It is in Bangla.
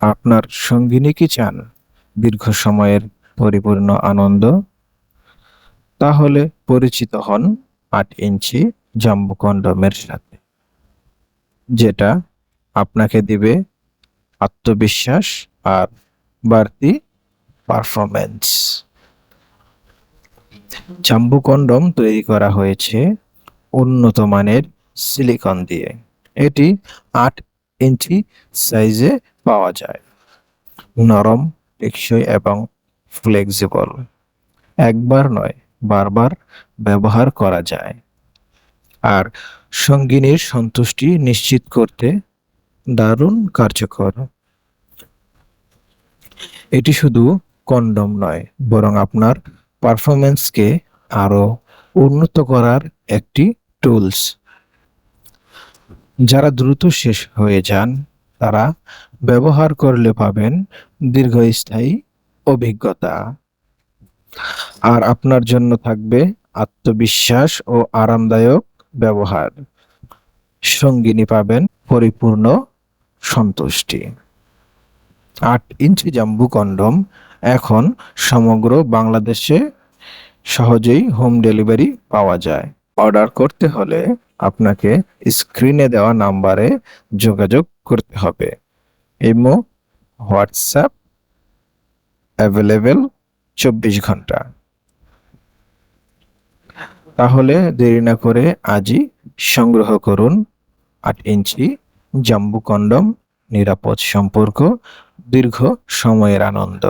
আপনার সঙ্গিনী কি চান? দীর্ঘ সময়ের পরিপূর্ণ আনন্দ? তাহলে পরিচিত হন আট ইঞ্চি জাম্বু কন্ডমের সাথে, যেটা আপনাকে দিবে আত্মবিশ্বাস আর বাড়তি পারফরমেন্স জাম্বু কন্ডম তৈরি করা হয়েছে উন্নত মানের সিলিকন দিয়ে। এটি আট ইঞ্চি সাইজে পাওয়া যায়। নরম টেকসই এবং ফ্লেক্সিবল একবার নয়, বারবার ব্যবহার করা যায়। আর সঙ্গিনীর সন্তুষ্টি নিশ্চিত করতে দারুণ কার্যকর। এটি শুধু কন্ডম নয়, বরং আপনার পারফরমেন্সকে আরও উন্নত করার একটি টুলস যারা দ্রুত শেষ হয়ে যান, তারা ব্যবহার করলে পাবেন দীর্ঘস্থায়ী অভিজ্ঞতা। আর আপনার জন্য থাকবে আত্মবিশ্বাস ও আরামদায়ক ব্যবহার। সঙ্গিনী পাবেন পরিপূর্ণ সন্তুষ্টি। আট ইঞ্চি জাম্বু কন্ডম এখন সমগ্র বাংলাদেশে সহজেই হোম ডেলিভারি পাওয়া যায়। অর্ডার করতে হলে আপনাকে স্ক্রিনে দেওয়া নাম্বারে যোগাযোগ করতে হবে। ইমো, হোয়াটসঅ্যাপ অ্যাভেলেবেল চব্বিশ ঘণ্টা। তাহলে দেরি না করে আজই সংগ্রহ করুন আট ইঞ্চি জাম্বু কন্ডম, নিরাপদ সম্পর্ক, দীর্ঘ সময়ের আনন্দ।